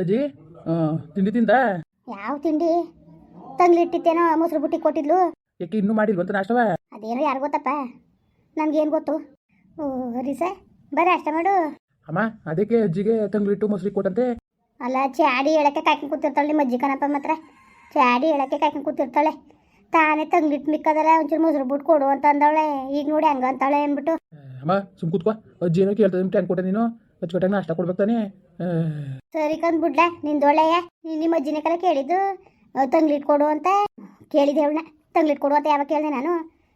ಅಜ್ಜಿ? ತಿಂಡಿ ತಿಂದ? ಯಾವ ತಿಂಡಿ? ತಂಗ್ಲಿಟ್ಟಿತ್ತೇನೋ ಮೊಸರು ಬುಟ್ಟಿ ಕೊಟ್ಟಿದ್ಲು. ಯಾಕೆ ಇನ್ನೂ ಮಾಡಿಲ್ವಂತ ನಾಷ್ಟವ? ಅದೇನೋ ಯಾರು ಗೊತ್ತಪ್ಪ? ನನಗೇನು ಗೊತ್ತು? ಓ ಸರ್ ಬರ್ರಿ ಅಷ್ಟ ಮಾಡು. ಅಮ್ಮ ಅದಕ್ಕೆ ಅಜ್ಜಿಗೆ ತಂಗ್ಲಿಟ್ಟು ಮೊಸರು ಕೊಟ್ಟಂತೆ ಅಲ್ಲ ಚಾಡಿ ಹೇಳಕ್ಕೆ ಕಾಯ್ಕೊಂಡು ಕೂತಿರ್ತಾಳೆ ನಿಮ್ಮ ಅಜ್ಜಿ ಕಣಪ್ಪ ಮಾತ್ರ ಚಾಡಿ ಹೇಳಕ್ಕೆ ಕಾಯ್ಕೊಂಡು ಕೂತಿರ್ತಾಳೆ. ತಾನೇ ತಂಗ್ಲಿಟ್ಟು ಮಿಕ್ಕದಲ್ಲ ಒಂಚೂರು ಮೊಸರು ಬಿಟ್ಟು ಕೊಡು ಅಂತ ಅಂದವಳೆ. ಈಗ ನೋಡಿ ಹಂಗ ಅಂತಾಳೆ ಅಂದ್ಬಿಟ್ಟು. ಅಮ್ಮ ಸುಮ್ ಕೂತ್ಕೋ. ಅಜ್ಜಿ ಏನೋ ಕೇಳ್ತದೆ ಕೊಟ್ಟೆ ನೀನು? ಅಚ್ಚುಕಟ್ಟಾಗಿ ನಾಷ್ಟ ಕೊಡ್ಬೇಕು ತಾನೇ? ಕಂದ್ ಸರಿ ಕಂದ್ಬಿಡ್ಲ ನಿಂದೊಳ್ಳೆಯ ನೀನು ನಿಮ್ಮ ಅಜ್ಜಿನ ಕಲ ಕೇಳಿದ್ದು ತಂಗ್ಲಿಟ್ ಕೊಡು ಅಂತ ಕೇಳಿದೆ ತಂಗ್ಲಿಟ್ ಕೊಡು ಅಂತ ಯಾವಾಗ ಕೇಳಿದೆ ನಾನು?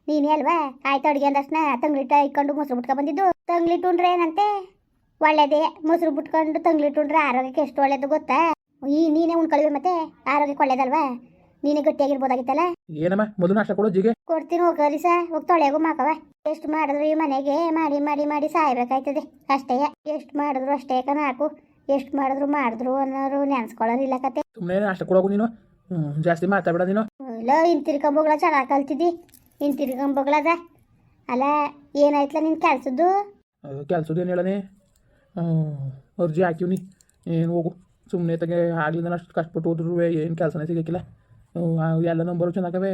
ನೀನೇ ಅಲ್ವಾ? ಆಯ್ತು ಅಡುಗೆ ಅಂದಷ್ಟನ ತಂಗ್ಲಿಟ್ಟ ಇಟ್ಕೊಂಡು ಮೊಸರು ಬಿಟ್ಕೊ ಬಂದಿದ್ದು. ತಂಗ್ಲಿಟ್ಟು ಉಂಡ್ರೆ ಏನಂತೆ? ಒಳ್ಳೇದೇ. ಮೊಸರು ಬಿಟ್ಕೊಂಡು ತಂಗ್ಲಿಟ್ಟು ಉಂಡ್ರೆ ಆರೋಗ್ಯಕ್ಕೆ ಎಷ್ಟು ಒಳ್ಳೇದು ಗೊತ್ತಾ? ಈ ನೀನೇ ಉಣ್ಕೊಳ್ವೆ ಮತ್ತೆ? ಆರೋಗ್ಯಕ್ಕೆ ಒಳ್ಳೇದಲ್ವಾ? ನೀನೇ ಗಟ್ಟಿಯಾಗಿರ್ಬೋದಾಗಿತ್ತಲ್ಲ? ಏನಮ್ಮ ಮೊದಲು ನಾಷ್ಟ ಕೊಡು ಜಿಗೆ ಕೊಡ್ತೀನಿ ಹೋಗ್ರಿ ಸಾ ಹೋಗಿ ತೊಳೆಗೂ ಮಾಕವ ಎಷ್ಟು ಮಾಡಿದ್ರು ಈ ಮನೆಗೆ ಮಾಡಿ ಮಾಡಿ ಮಾಡಿ ಸಾಯ್ಬೇಕಾಯ್ತದೆ. ಅಷ್ಟೇ ಎಷ್ಟು ಮಾಡಿದ್ರು ಅಷ್ಟೇ ಕಣ ಹಾಕು. ಎಷ್ಟು ಮಾಡಿದ್ರು ಮಾಡಿದ್ರು ಅನ್ನೋರು ನೆನ್ಸ್ಕೊಳ್ಳೋರಿಲ್ಲ ಕತೆ. ಸುಮ್ಮನೆ ನಾಷ್ಟ ಕೊಡೋಗು ನೀನು. ಹ್ಮ್, ಜಾಸ್ತಿ ಮಾತಾಡಬೇಡ ನೀನು. ಇಲ್ಲ ಹಿಂತಿರ್ಕೊಂಬೋಗ್ಲ ಚೆನ್ನಾಗಿ ಕಲ್ತಿದ್ದಿ. ಹಿಂತಿರ್ಕೊಂಬೋಗ್ಲದ ಅಲ್ಲ ಏನಾಯ್ತಲ್ಲ ನಿನ್ ಕೆಲ್ಸದ್ದು? ಕೆಲ್ಸದ ಏನು ಹೇಳನೆ? ಅರ್ಜಿ ಹಾಕಿವ್ನಿ. ಏನು ಹೋಗು ಸುಮ್ಮನೆ ತಗೆ ಆಗ್ಲಿಂದ ಅಷ್ಟು ಕಷ್ಟಪಟ್ಟು ಹೋದ್ರು ಏನು ಕೆಲಸನೇ ಸಿಗಕ್ಕಿಲ್ಲ. ಎಲ್ಲ ನಂಬರು ಚೆನ್ನಾಗವೆ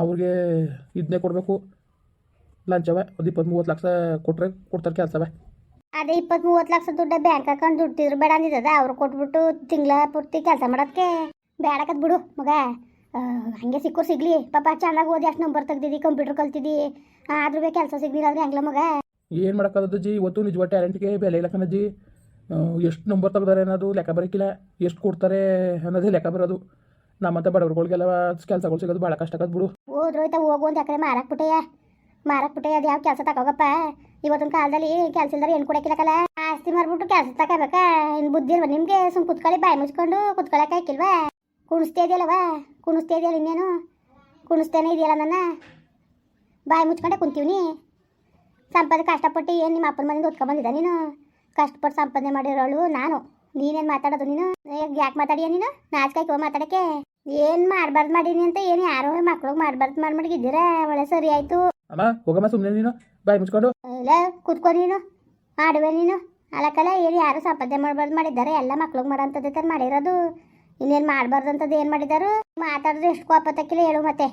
ಅವ್ರಿಗೆ ಇದನ್ನೇ ಕೊಡಬೇಕು. ಲಂಚವೆ ಒಂದು ಇಪ್ಪತ್ತು ಮೂವತ್ತು ಲಕ್ಷ ಕೊಟ್ಟರೆ ಕೊಡ್ತಾರೆ ಕೆಲಸವೇ. ಅದೇ ಇಪ್ಪತ್ತ್ ಮೂವತ್ತು ಲಕ್ಷ ದುಡ್ಡ ಬ್ಯಾಂಕ್ ಅಕೌಂಟ್ ದುಡ್ಡಿದ್ರು ಬೇಡ ಅಂದಿದ್ದದ ಅವ್ರು ಕೊಟ್ಬಿಟ್ಟು ತಿಂಗಳ ಪೂರ್ತಿ ಕೆಲಸ ಮಾಡೋದಕ್ಕೆ ಬೇಡಕತ್ ಬಿಡು ಮಗ. ಹಂಗೆ ಸಿಕ್ಕೋರು ಸಿಗ್ಲಿ. ಪಾಪ ಚೆನ್ನಾಗಿ ಓದಿ ಅಷ್ಟು ನಂಬರ್ ತೆಗ್ದಿದ್ದಿ ಕಂಪ್ಯೂಟರ್ ಕಲ್ತಿದ್ದಿ ಆದ್ರೂ ಕೆಲಸ ಸಿಗ್ಲಿಲ್ಲ ಅಂದ್ರೆ ಹೆಂಗ್ಲ ಮಗ? ಏನು ಮಾಡೋಕ್ಕಾಗದು ಜಿ ಇವತ್ತು ನಿಜವಾದ ಟ್ಯಾಲೆಂಟ್ಗೆ ಬೆಲೆ ಇಲ್ಲ ಕಣಜ್ಜಿ. ಎಷ್ಟು ನಂಬರ್ ತೆಗ್ದಾರೆ ಅನ್ನೋದು ಲೆಕ್ಕ ಬರೋಕ್ಕಿಲ್ಲ ಎಷ್ಟು ಕೊಡ್ತಾರೆ ಅನ್ನೋದೇ ಲೆಕ್ಕ ಬರೋದು. ನಮ್ಮಂಥ ಬಡವ್ರುಗಳಿಗೆಲ್ಲ ಕೆಲಸಗಳು ಸಿಗೋದು ಭಾಳ ಕಷ್ಟ ಬಿಡು. ಹೋದ್ರೋಯ್ತ ಹೋಗು ಮಾರಕ್ ಎಕರೆ ಮಾರಾಕ್ಬಿಟ್ಟೆಯ ಮಾರಾಕ್ಬಿಟ್ಟೆಯ ಅದು ಯಾವ ಕೆಲಸ ತಗೋಗಪ್ಪ? ಇವತ್ತಿನ ಕಾಲದಲ್ಲಿ ಕೆಲಸ ಇಲ್ದಾರೆ ಏನು ಕೊಡಕ್ಕಿಲ್ಲಕಲ್ಲ ಆಸ್ತಿ ಮಾರ್ಬಿಟ್ಟು ಕೆಲಸ ತಗೋಬೇಕ? ಇನ್ನು ಬುದ್ಧಿ ಇಲ್ವಾ ನಿಮಗೆ? ಸುಮ್ ಕುತ್ಕೊಳ್ಳಿ, ಬಾಯಿ ಮುಚ್ಕೊಂಡು ಕುತ್ಕೊಳಕ್ಕೆ ಹಾಕಿಲ್ವಾ? ಕುಣಿಸ್ತಾ ಇದೆಯಲ್ಲವ ಕುಣಿಸ್ತಾ ಇದೆಯಲ್ಲ ಇನ್ನೇನು? ಕುಣಿಸ್ತೇನೆ ಇದೆಯಲ್ಲ ನನ್ನ? ಬಾಯಿ ಮುಚ್ಕೊಂಡೆ ಕುಂತೀವಿ ಸಂಪಾದನೆ ಕಷ್ಟಪಟ್ಟು ಏನು ನಿಮ್ಮ ಅಪ್ಪನ ಮನೆಯಿಂದ ಬಂದಿದ್ದ ನೀನು? ಕಷ್ಟಪಟ್ಟು ಸಂಪಾದನೆ ಮಾಡಿರೋಳು ನಾನು. ನೀನೇನು ಮಾತಾಡೋದು ನೀನು? ಯಾಕೆ ಮಾತಾಡಿಯ ನೀನು? ನಾಚ್ಕಾಯ್ಕೋ ಮಾತಾಡಕ್ಕೆ? ಏನು ಮಾಡಬಾರ್ದು ಮಾಡೀನಿ ಅಂತ ಏನು ಯಾರೋ ಮಕ್ಳಿಗೆ ಮಾಡಬಾರ್ದು ಮಾಡ್ಬಿಟ್ಟಿದ್ದೀರಾ ಒಳ್ಳೆ ಸರಿ ಆಯಿತು. ಅಮ್ಮ ಹೋಗಮ್ಮ ಸುಮ್ಮನೆ ನೀನು. ಬಾಯಿ ಮುಚ್ಕೊಂಡು. ಇಲ್ಲ ಕೂತ್ಕೋ ನೀನು. ಮಾಡುವೆ ನೀನು. ಅಲಕ್ಕಲ್ಲ ಏನು ಯಾರು ಸಂಪಾದನೆ ಮಾಡಬಾರ್ದು ಮಾಡಿದ್ದಾರೆ? ಎಲ್ಲ ಮಕ್ಳಿಗೆ ಮಾಡೋಂಥದ್ದು ತರ ಮಾಡಿರೋದು. ಇನ್ನೇನು ಮಾಡಬಾರ್ದು ಅಂತದ್ದು ಏನು ಮಾಡಿದಾರು? ಮಾತಾಡಿದ್ರೆ ಎಷ್ಟು ಕೋಪ ತಕ್ಕಿಲ್ಲ ಹೇಳು ಮತ್ತೆ.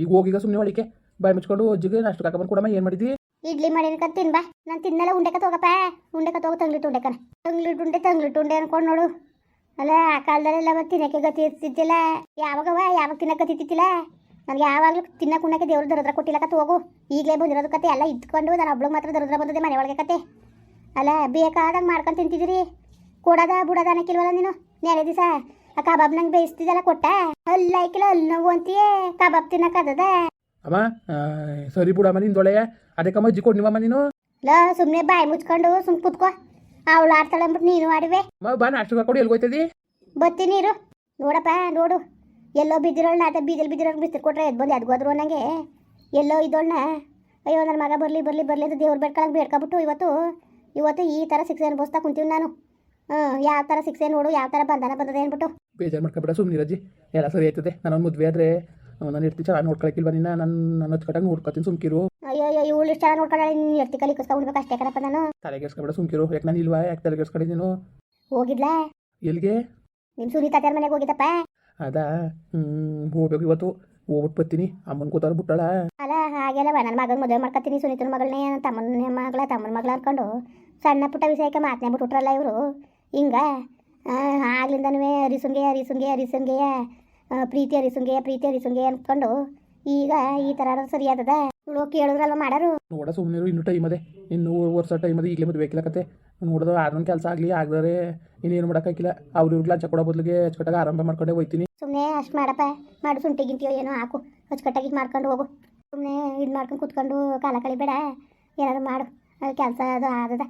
ಈಗ ಹೋಗೀಗ ಸುಮ್ಮನೆ ಒಳಿಕೆ ಬಾಯಿ ಮುಚ್ಕೊಂಡು ಅಜ್ಜಿಗೆ ನಾಷ್ಟು ಕಾಕಬಂದು ಕೊಡಮ್ಮ ಏನು ಮಾಡಿದ್ವಿ ಇಡ್ಲಿ ಮಾಡಿನ ತಿನ್ಬಾ. ನಾನು ತಿನ್ನಲ್ಲ ಉಂಡೆಕ ತಗೋಪ್ಪ ಉಂಡೆಕ ತಗೋ ತಂಗ್ಲಿಟ್ಟು ಉಂಡೆಕನ ತಂಗ್ಲಿಟ್ಟು ಉಂಡೆ ತಂಗ್ಲಿಟ್ಟು ಉಂಡೆ ಅನ್ಕೊಂಡು ನೋಡು. ಅಲ್ಲ ಆ ಕಾಲದಲ್ಲೆಲ್ಲ ಮತ್ತೆ ತಿನ್ನಕ್ಕೆ ಗತಿ ಇರ್ತಿದ್ದಿಲ್ಲ. ಯಾವಾಗವ ಯಾವಾಗ ತಿನ್ನಕ್ಕೆ ಗತಿತ್ತಿಲ್ಲ ನನಗೆ ಯಾವಾಗಲೂ ತಿನ್ನಕ್ಕೆ ಉಣ್ಣಕ್ಕೆ ದೇವ್ರ ದರದ್ರ ಕೊಟ್ಟಿಲ್ಲ ಕತೆ ಹೋಗು. ಈಗಲೇ ಬಂದಿರೋದು ಕತೆ ಎಲ್ಲ ಇದ್ಕೊಂಡು ನಾನು ಒಬ್ಳಿಗೆ ಮಾತ್ರ ದರದ್ರ ಬಂದದೆ ಮನೆ ಒಳಗೆ ಕತೆ. ಅಲ್ಲ ಬೇಕಾದಂಗೆ ಮಾಡ್ಕೊಂಡು ತಿಂತಿದ್ದೀರಿ. ಕೊಡದ ಬುಡದ ಅನ್ನಕ್ಕಿಲ್ವಲ್ಲ ನೀನು? ನೆರೆ ದಿವಸ ಆ ಕಬಾಬ್ ನಂಗೆ ಬೇಯಿಸ್ತಿದ್ದಲ್ಲ ಕೊಟ್ಟ? ಅಲ್ಲ ಐಕಿಲ್ಲ ಅಲ್ಲಿ ನೋವು ಅಂತೀಯೇ? ಕಬಾಬ್ ತಿನ್ನಕ್ಕದ ಅಮ್ಮ ಸರಿ ಬಿಡಮ್ಮ ನಿಂದೊಳೆಯ ಅದಕ್ಕಮ್ಮ ಅಜ್ಜಿ ಕೊಡ್ ನೀವಮ್ಮ ನೀನು. ಲ ಸುಮ್ಮನೆ ಬಾಯಿ ಮುಚ್ಕೊಂಡು ಸುಮ್ ಕುತ್ಕೋ. ಅವಳು ಆಡ್ತಾಳೆ ಅಂದ್ಬಿಟ್ಟು ನೀನು ಆಡಿವೆ. ಅಮ್ಮ ಬಾ ನಾಷ್ಟು ಕೊಡಿ ಎಲ್ಲಿ ಹೋಯ್ತದಿ ಬತ್ತೀನಿ ನೀರು ನೋಡಪ್ಪ ನೋಡು. ಎಲ್ಲೋ ಬಿದ್ದಿರೋಳ್ನ ಅದ ಬೀದಲ್ ಬಿದ್ದಿರೋಳು ಬಿಸ್ತಿರ್ ಕೊಟ್ರೆ ಬಂದಿ ಬಂದು ಎದ್ಗೋದ್ರು ಅನ್ನಂಗೆ. ಎಲ್ಲೋ ಇದ್ದೋಳ್ನ ಅಯ್ಯೋ ನನ್ನ ಮಗ ಬರಲಿ ಬರಲಿ ಬರಲಿ ಅಂತ ದೇವ್ರು ಬೇಡ್ಕೊಳಂಗೆ ಬೇಡ್ಕೊಬಿಟ್ಟು ಇವತ್ತು ಇವತ್ತು ಈ ಥರ ಶಿಕ್ಷೆ ಅನುಭವಿಸ್ತಾ ಕುಂತೀವಿ ನಾನು. ಹ್ಞೂ ಯಾವ ಥರ ಶಿಕ್ಷೆ ನೋಡು ಯಾವ ಥರ ಬಂಧನ ಬಂದದೆ ಅಂದ್ಬಿಟ್ಟು ಬೇಜಾರು ಮಾಡ್ಕೊಬೇಡ ಸುಮ್ಮನೆ ಅಜ್ಜಿ. ಎಲ್ಲ ಸರಿ ಆಯ್ತದೆ. ನಾನು ಮದುವೆ ಆದರೆ ನಾನು ಇರ್ತೀನಿ ಚೆನ್ನಾಗಿ ನೋಡ್ಕೊಳಕ್ಕಿಲ್ವ ನಿನ್ನ ನಾನು? ನನ್ನ ಹಚ್ಕಟ್ಟಾಗಿ ನೋಡ್ಕೊತೀನಿ ಸುಮ್ಕಿರು. ಅಯ್ಯೋ ಅಯ್ಯೋ ಇವಳು ಇಷ್ಟ ನೋಡ್ಕೊಳ್ಳಿ ನೀನು? ಎತ್ತಿ ಕಲಿ ಕಸ್ಕೊಂಡ್ಬಿಡ್ಬೇಕು ಅಷ್ಟೇ ಕಣಪ್ಪ ನಾನು. ತಲೆಗೆಡ್ಸ್ಕೊಬೇಡ ಸುಮ್ಕಿರು. ಯಾಕೆ ನಾನು ಇಲ್ವಾ? ಯಾಕೆ ತಲೆಗೆಡ್ಸ್ಕೊಂಡಿ ನೀನು? ಹೋಗಿದ್ಲಾ? ಎಲ್ಲಿಗೆ ನಿಮ್ಮ ಸುನೀತಾ ತಾತ್ಯಾರ ಮನೆಗೆ ಹೋಗಿದ್ದಪ್ಪ? ಅದಾ? ಹ್ಞೂ ಹೋಗ್ಬೇಕು ಇವತ್ತು. ಹೋಗ್ಬಿಟ್ಟು ಬರ್ತೀನಿ. ಅಮ್ಮನ ಕೂತಾರ ಬಿಟ್ಟಳ. ಅಲ್ಲ ಹಾಗೆಲ್ಲ ನನ್ನ ಮಗನ ಮದುವೆ ಮಾಡ್ಕೊತೀನಿ ಸುನೀತನ ಮಗಳನ್ನೇ ನನ್ನ ತಮ್ಮನ ಮಗಳ ತಮ್ಮನ ಮಗಳ ಅನ್ಕೊಂಡು ಸಣ್ಣ ಪುಟ್ಟ ವಿಷಯಕ್ಕೆ ಮಾತನೇ ಬಿಟ್ಬಿಟ್ರಲ್ಲ ಇವರು. ಹಿಂಗ ಆಗ್ಲಿಂದನೂ ಅರಿಸುಂಗೆ ಅರಿಸುಂಗೆ ಅರಿಸುಂಗೆಯ ಆ, ಪ್ರೀತಿ ಅರಿಸಂಗೆ ಪ್ರೀತಿ ಅರಿಸಂಗೆ ಅಂದ್ಕೊಂಡು ಈಗ ಈ ಥರ ಸರಿಯಾದದ. ಇವಳು ಕೇಳಿದ್ರಲ್ವ ಮಾಡೋರು? ನೋಡ ಸುಮ್ಮನೆ ಇನ್ನು ಟೈಮ್ ಅದೇ. ಇನ್ನೂ ವರ್ಷ ಟೈಮ್ ಅದೇ ಈಗಲೇ ಮದುವೆ ಕತೆ ನೋಡೋದು ಆದ್ರೂ ಕೆಲಸ ಆಗಲಿ ಆಗದರೆ ಇನ್ನೇನು ಮಾಡೋಕ್ಕಾಗಿಲ್ಲ ಅವ್ರು ಇವ್ರಿಗೆ ಲಂಚ ಕೊಡೋ ಬದಲಿಗೆ ಅಚ್ಚುಕಟ್ಟಾಗಿ ಆರಂಭ ಮಾಡ್ಕೊಂಡೆ ಹೋಯ್ತೀನಿ. ಸುಮ್ಮನೆ ಅಷ್ಟು ಮಾಡಪ್ಪ. ಮಾಡು ಸುಂಟಿ ಗಿಂತಿಯೋ ಏನೋ ಹಾಕು. ಅಚ್ಚುಕಟ್ಟಾಗಿ ಮಾಡ್ಕೊಂಡು ಹೋಗು. ಸುಮ್ಮನೆ ಇದು ಮಾಡ್ಕೊಂಡು ಕುತ್ಕೊಂಡು ಕಾಲ ಕಳಿಬೇಡ. ಏನಾದ್ರು ಮಾಡು. ಕೆಲಸ ಅದು ಆದದ.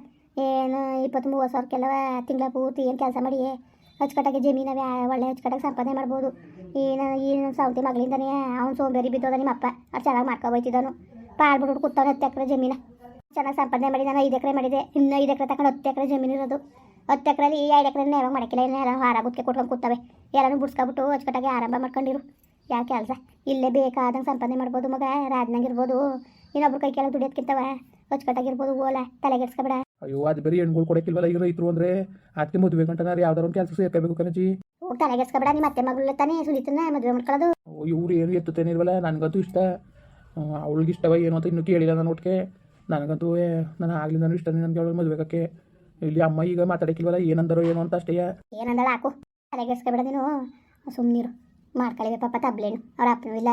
ಏನು ಇಪ್ಪತ್ತು ಮೂವತ್ತು ಸಾವಿರಕ್ಕೆಲ್ಲ ತಿಂಗಳ ಪೂರ್ತಿ ಏನು ಕೆಲಸ ಮಾಡಿ ಅಚ್ಚುಕಟ್ಟಾಗಿ ಜಮೀನವೇ, ಒಳ್ಳೆ ಅಚ್ಚುಕಟ್ಟಾಗಿ ಸಂಪಾದನೆ ಮಾಡ್ಬೋದು. ಏನು ಏನು ಸೌತಿ ಮಗಳಿಂದನೇ ಅವ್ನು ಸೋಂಬೇರಿ ಬಿದ್ದೋದ ನಿಮ್ಮ ಅಪ್ಪ. ಅದು ಚೆನ್ನಾಗಿ ಮಾಡ್ಕೊ ಹೋಯ್ತಿದ್ದಾನು ಪಾಲ್ ಬಿಟ್ಬಿಟ್ಟು ಕೂತವ್ನು ಹತ್ತು ಎಕರೆ ಜಮೀನ. ಚೆನ್ನಾಗಿ ಸಂಪಾದನೆ ಮಾಡಿ, ನಾನು ಐದು ಎಕರೆ ಮಾಡಿದೆ. ಇನ್ನು ಐದು ಎಕರೆ ತಗೊಂಡು ಹತ್ತು ಎಕರೆ ಜಮೀನು ಇರೋದು. ಹತ್ತು ಎಕರೆಲಿ ಎರಡು ಎಕರೆ ಯಾವಾಗ ಮಾಡಕ್ಕಿಲ್ಲ ಎಲ್ಲ ಹಾರ ಗುತ್ತಿಗೆ ಕೊಟ್ಕೊಂಡು ಕೂತವೆ. ಎಲ್ಲನೂ ಬಿಡ್ಸ್ಕೊಬಿಟ್ಟು ಅಚ್ಚುಕಟ್ಟಾಗಿ ಆರಂಭ ಮಾಡ್ಕೊಂಡಿರು. ಯಾವ ಕೆಲಸ? ಇಲ್ಲೇ ಬೇಕಾದಂಗೆ ಸಂಪಾದನೆ ಮಾಡ್ಬೋದು ಮಗ ರಾಜ್ನಾಗಿರ್ಬೋದು ಇನ್ನೊಬ್ರು ಕೈ ಕೆಳಗೆ ದುಡಿಯೋದಕ್ಕಿಂತವ ಅಚ್ಚುಕಟ್ಟಾಗಿರ್ಬೋದು ಓಲ. ತಲೆಗೆಡ್ಸ್ಕೊಬೇಡ. ಅಯ್ಯೋ ಅದು ಬೇರೆ ಹೆಣ್ಗಳು ಕೊಡಕ್ಕಿಲ್ವಲ್ಲ ಈಗ ರೈತರು ಅಂದ್ರೆ? ಅದಕ್ಕೆ ಮದುವೆ ಗಂಟನಾರ ಯಾವ್ದಾರು ಒಂದು ಕೆಲಸ ಸೇರ್ಕೋಬೇಕು ಕಣಜಿ. ತಲೆಗೆಸ್ಕೊಬೇಡ ನಿಮ್ಮ ಅತ್ತೆ ಮಗಳು ತಾನೇ ಸುಲಿತನ ಮದುವೆ ಮಾಡ್ಕೊಳ್ಳೋದು ಇವ್ರು ಏನು ಎತ್ತುತ್ತೇನೆ ಇಲ್ವಲ್ಲ? ನನಗಂತೂ ಇಷ್ಟ. ಅವಳಿಗೆ ಇಷ್ಟವ ಏನು ಅಂತ ಇನ್ನೂ ಕೇಳಿಲ್ಲ ನಾನು ಒಟ್ಟಿಗೆ ನನಗಂತೂ ನಾನು ಆಗ್ಲಿ ನಾನು ಇಷ್ಟ ನನಗೆ ಮದುವೆ ಮದುವೆಗಕ್ಕೆ ಇಲ್ಲಿ ಅಮ್ಮ ಈಗ ಮಾತಾಡಕ್ಕಿಲ್ವಲ್ಲ ಏನಂದರೋ ಏನು ಅಂತ ಅಷ್ಟೇ. ಏನಂದಳ ಹಾಕು. ತಲೆಗೆಸ್ಕೊಬೇಡ ನೀನು. ಸುಮ್ಮನಿರು ಮಾಡ್ಕೊಳ್ಳಿ ಪಾಪ ತಬ್ಲೇನು ಅವ್ರ ಅಪ್ಪನೂ ಇಲ್ಲ.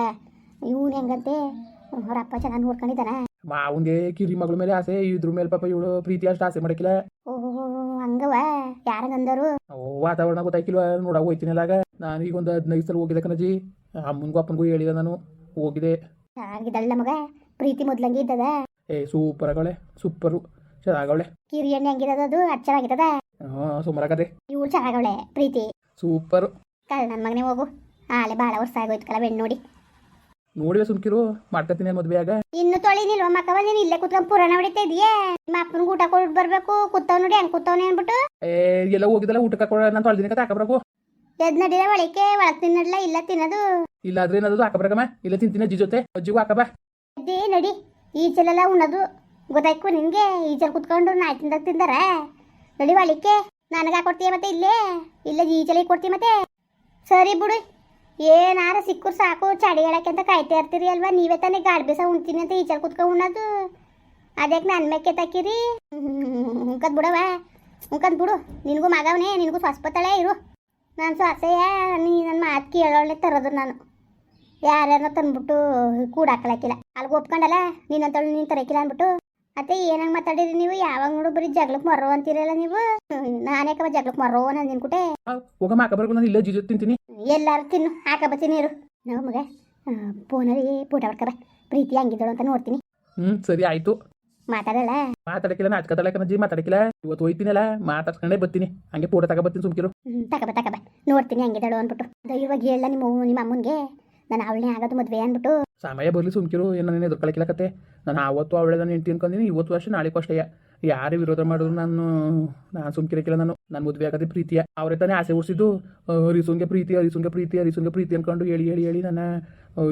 ಇವನು ಹೆಂಗಂತೆ? ಅವ್ರ ಅಪ್ಪ ಚೆನ್ನಾಗಿ ನೋಡ್ಕೊಂಡಿದ್ದಾನ. ಮಾವನ್ಗೆ ಕಿರಿ ಮಗಳ ಮೇಲೆ ಆಸೆ ಇದ್ರ ಮೇಲೆ ಪಾಪ ಇವಳು ಪ್ರೀತಿ ಅಷ್ಟು ಆಸೆ ಮಾಡಕಿಲ್ಲ. ಓಹೋ ಹಂಗವ ಓ ವಾತಾವರಣ ಗೊತ್ತಾಯ್ಕಿಲ್ವ? ನೋಡಾಗ ಹೋಯ್ತೀನಿ ಅಲ್ಲಾಗ. ನಾನು ಈಗ ಒಂದು ಹದಿನೈದು ಸಲ ಹೋಗಿದ್ದೆ ಕಣಜಿ. ಅಮ್ಮನಿಗೂ ಅಪ್ಪನಿಗೂ ಹೇಳಿದೆ ನಾನು. ಹೋಗಿದೆ ಚೆನ್ನಾಗಿದ್ದಳ ಮಗ ಪ್ರೀತಿ ಮೊದ್ಲಂಗೆ ಇದ್ದದ? ಏ ಸೂಪರ್ ಆಗವಳೆ. ಸೂಪರು. ಚೆನ್ನಾಗವಳೆ. ಕಿರಿ ಎಣ್ಣೆ ಹೆಂಗಿರೋದು ಅದು? ಅದು ಚೆನ್ನಾಗಿದ್ದದ? ಹಾಂ ಸುಮಾರಾಗದೆ ಇವಳು ಚೆನ್ನಾಗವಳೆ ಪ್ರೀತಿ. ಸೂಪರ್. ಕಲ್ ನನ್ನ ಮಗನೇ ಹೋಗು. ಆಲೆ ಭಾಳ ವರ್ಷ ಆಗೋಯ್ತು ಕಲ ಬೆಣ್ಣು ನೋಡಿ. ನೋಡಿವೆ ಸುಮ್ಕಿರು ಮಾಡ್ಕೊತೀನಿ ಮದ್ವೆಯಾಗ. ಇನ್ನು ತೊಳಿನಿಲ್ವ ಮಕ್ಕವ ನೀನು ಇಲ್ಲೇ ಕುತ್ಕೊಂಡ್ ಪುರಾಣ ಹೊಡಿತಾ ಇದೀಯಾ? ನಿಮ್ಮ ಅಪ್ಪನ ಊಟ ಕೊಟ್ಟು ಬರ್ಬೇಕು ಕುತ್ತವ್ ನೋಡಿ ಹೆಂಗ್ ಕೂತವ್ನೆ ಅನ್ಬಿಟ್ಟು ಏ ಎಲ್ಲ ಹೋಗಿದ್ದಲ್ಲ ಊಟಕ್ಕೆ ಹಾಕೊಳ್ಳ ನಾನು ತೊಳ್ದಿನ ಕತೆ ಹಾಕಬ್ರಕು ಎದ್ ನಡಿರ ಒಳಕ್ಕೆ ಒಳಗ್ ತಿನ್ನಡ್ಲ ಇಲ್ಲ ತಿನ್ನೋದು. ಇಲ್ಲಾದ್ರೆ ಏನದು ಹಾಕಬ್ರಕಮ್ಮ ಇಲ್ಲ ತಿಂತೀನಿ ಜಿ ಜೊತೆ ಅಜ್ಜಿಗೂ ಹಾಕಬ. ಅದೇ ನಡಿ ಈಚಲೆಲ್ಲ ಉಣ್ಣದು ಗೊತ್ತಾಯ್ಕು ನಿನ್ಗೆ ಈಚಲ್ ಕುತ್ಕೊಂಡು ನಾಯಿ ತಿಂದಾಗ ತಿಂದಾರ. ನಡಿ ಒಳಕ್ಕೆ ನನಗೆ ಹಾಕೊಡ್ತೀಯ ಮತ್ತೆ ಇಲ್ಲೇ? ಇಲ್ಲ ಈಚಲಿಗೆ ಕೊಡ್ತೀಯ ಮತ್ತೆ? ಸರಿ ಬಿಡು. ಏನಾರ ಸಿಕ್ಕರು ಸಾಕು ಚಡಿ ಹೇಳಕ್ಕೆ ಅಂತ ಕಾಯ್ತಾ ಇರ್ತೀರಿ ಅಲ್ವಾ? ನೀವೇ ತಾನೇ ಗಾಳಿ ಬೀಸ ಉಣ್ತೀನಿ ಅಂತ ಈಚಲ್ ಕುತ್ಕೊಂಡು ಉಣ್ಣೋದು. ಅದಕ್ಕೆ ನನ್ನ ಮೇಕೆ ತಕ್ಕಿರಿ ಉಂಕದ್ ಬಿಡವ ಉಂಕದ್ ಬಿಡು. ನಿನಗೂ ಮಗವನೇ, ನಿನಗೂ ಸ್ವಸ್ಪತಳೆ ಇರು. ನಾನು ಸೊಸೆಯ ನೀ ನನ್ನ ಮಾತು ಕೇಳೋಳೆ ತರೋದು ನಾನು. ಯಾರ್ಯಾರನ್ನ ತಂದ್ಬಿಟ್ಟು ಕೂಡ ಕೂಡಾಕಳಕ್ಕಿಲ್ಲ ಅಲ್ಲಿಗೆ ಒಪ್ಕೊಂಡಲ್ಲ ನೀನಂತಳು ನೀನು ತರಕಿಲ್ಲ ಅಂದ್ಬಿಟ್ಟು. ಅತ್ತೆ ಏನಂಗೆ ಮಾತಾಡಿರಿ ನೀವು? ಯಾವಾಗ ನೋಡು ಬರೀ ಜಗ್ಲಕ್ ಮರೋ ಅಂತೀರಲ್ಲ ನೀವು? ನಾನೇಕವ ಜಗ್ಳಕ್ಕೆ ಮರೋ ನಾನು ನಿನ್ಕುಟೆ ಹೋಗಮ್ಮ ಬರಕ ನಾನು ಇಲ್ಲ ಜಿಜು ತಿಂತೀನಿ. ಎಲ್ಲಾರು ತಿನ್ನು ಹಾಕಬತ್ತೀನಿ ನೀರು ನಾವು ಮಗ ಫೋನಲ್ಲಿ ಪೂಟ ಹೊಡ್ಕಬ. ಪ್ರೀತಿ ಹಂಗಿದ್ದಳು ಅಂತ ನೋಡ್ತೀನಿ. ಹ್ಮ್ ಸರಿ ಆಯ್ತು. ಮಾತಾಡಲ್ಲ? ಮಾತಾಡಕಿಲ್ಲ ನಾ ನಾಚ್ಕತಲ್ಲ ಜಿ ಮಾತಾಡಕಿಲ್ಲ ಇವತ್ತು ಹೋಯ್ತೀನಲ್ಲ ಮಾತಾಡ್ಸ್ಕೊಂಡೇ ಬರ್ತೀನಿ. ಹಂಗೆ ಪೂಟ ತಗೋ ಬರ್ತೀನಿ ಸುಮ್ಕಿರು. ಹ್ಞೂ ತಗಬ ತಗಬ. ನೋಡ್ತೀನಿ ಹಂಗಿದ್ದಳು ಅಂದ್ಬಿಟ್ಟು. ಅದು ಇವಾಗ ಹೇಳ ನಿಮ್ಮ ನಿಮ್ಮ ಅಮ್ಮನಿಗೆ. ನಾನು ಅವಳನ್ನೇ ಆಗೋದು ಮದುವೆ ಅಂದ್ಬಿಟ್ಟು. ಸಮಯ ಬರಲಿ ಸುಮ್ಕಿರು ಏನು ನಾನು ಎದುರು ಕಳಕಿಲಕತ್ತೆ? ನಾನು ಆವತ್ತು ಅವಳೆ ನಾನು ಹೆಂಡ್ತಿ ಅನ್ಕೊಂಡಿನಿ ಇವತ್ತು ವರ್ಷ ನಾಳೆಗೂ ಅಷ್ಟೇ ಯಾರು ವಿರೋಧ ಮಾಡಿದ್ರು ನಾನು ನಾನು ಸುಮ್ಕಿರಕ್ಕಿಲ್ಲ ನಾನು. ನನ್ನ ಮದುವೆ ಆಗದೆ ಪ್ರೀತಿಯ. ಅವರೇ ತಾನೇ ಆಸೆ ಉಡ್ಸಿದ್ದು ಸುಂಗೆ ಪ್ರೀತಿ ಹರಿಸುನ್ಗೆ ಪ್ರೀತಿ ಹರಿಸುನ್ಗೆ ಪ್ರೀತಿ ಅನ್ಕೊಂಡು ಹೇಳಿ ಹೇಳಿ ಹೇಳಿ ನನ್ನ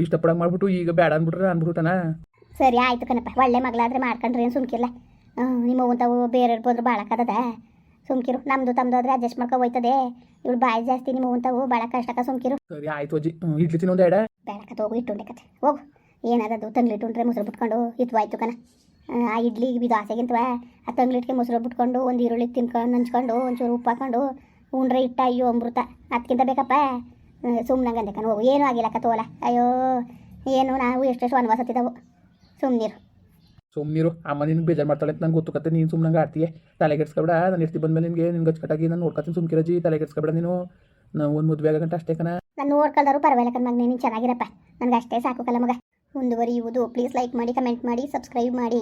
ಇಷ್ಟಪಡಂಗೆ ಮಾಡ್ಬಿಟ್ಟು ಈಗ ಬೇಡ ಅಂದ್ಬಿಟ್ರೆ ಅಂದ್ಬಿಟ್ಟನ ಸರಿ ಆಯ್ತು ಕಣಪ್ಪ ಒಳ್ಳೆ ಮಗಳಾದ್ರೆ ಮಾಡ್ಕೊಂಡ್ರೆ ಏನು ಸುಮ್ಕಿರ್ಲ. ನಿಮ್ಮ ಅವ್ವಂತವು ಬೇರೆ ಬಂದ್ರು ಕದದ ಸುಮ್ಕಿರು ನಮ್ದು ತಮ್ದು ಆದ್ರೆ ಅಡ್ಜಸ್ಟ್ ಮಾಡ್ಕೊ ಹೋಯ್ತದೆ. ಇವಳು ಬಾಯಿ ಜಾಸ್ತಿ ನಿಮ್ಮ ಅವ್ವಂತವು ಭಾಳ ಕಷ್ಟಕ್ಕ ಸುಮ್ಕಿರು. ಸರಿ ಆಯ್ತು ಅಜ್ಜಿ ಇಡ್ಲಿ ತಿನ್ನೊಂದು ಎಡ ಬೇಡಕತ್ತ ಹೋಗು ಇಟ್ಟುಂಡೆ ಕತೆ ಹೋಗು. ಏನದದು ತಂಗ್ಲಿಟ್ಟುಂಡ್ರೆ ಮೊಸರು ಬಿಟ್ಕೊಂಡು ಇತ್ತು ಆಯ್ತು ಕಣ. ಆ, ಇಡ್ಲಿ ಇದು ಆಸೆಗಿಂತವ? ಆ ತಂಗ್ಲಿಟ್ಗೆ ಮೊಸರು ಬಿಟ್ಕೊಂಡು ಒಂದು ಈರುಳ್ಳಿ ತಿನ್ಕೊಂಡು ನಂಚ್ಕೊಂಡು ಒಂಚೂರು ಉಪ್ಪು ಹಾಕೊಂಡು ಉಂಡ್ರೆ ಇಟ್ಟ ಅಯ್ಯೋ ಅಮೃತ. ಅದಕ್ಕಿಂತ ಬೇಕಪ್ಪ? ಸುಮ್ಮನಂಗಂದೆ ಕಣ ಹೋಗು. ಏನೂ ಆಗಿಲ್ಲ ಕತೋಲ ಅಯ್ಯೋ ಏನು ನಾವು ಎಷ್ಟೆಷ್ಟು ವನವಾಸ ಹತ್ತಿದವು ಸುಮ್ಮನಿರು ಸುಮ್ಮನಿರು ಅಮ್ಮ ನಿನ್ಗೆ ಬೇಜಾರು ಮಾಡ್ತಾಳೆ ಅಂತ ನಂಗೆ ಗೊತ್ತು ಕತೆ. ನೀನು ಸುಮ್ಮನೆ ಆಡ್ತೀಯ? ತಲೆಗೆಡ್ಸ್ಕೊಬೇಡ ನಾನು ಎಷ್ಟಿ ಬಂದ್ಮೇಲೆ ನಿನಗೆ ನಿನ್ಗೆ ಅಚ್ಚುಕಟ್ಟಾಗಿ ನಾನು ನೋಡ್ಕೊತೀನಿ ಸುಮ್ಕಿರಜಿ. ತಲೆಗೆಡ್ಸ್ಕೊಬೇಡ ನೀನು. ನಾವು ಒಂದು ಮದುವೆ ಅಷ್ಟೇ ಕಣ. ನಾನು ನೋಡ್ಕೊಳ್ದಾರು ಪರವಾಗಿಲ್ಲ ಕಣ ನೀನು ಚೆನ್ನಾಗಿರಪ್ಪ. ನನಗೆ ಅಷ್ಟೇ ಸಾಕು ಕಲ ಮಗ. ಮುಂದುವರಿಯುವುದು. ಪ್ಲೀಸ್ ಲೈಕ್ ಮಾಡಿ ಕಮೆಂಟ್ ಮಾಡಿ ಸಬ್ಸ್ಕ್ರೈಬ್ ಮಾಡಿ.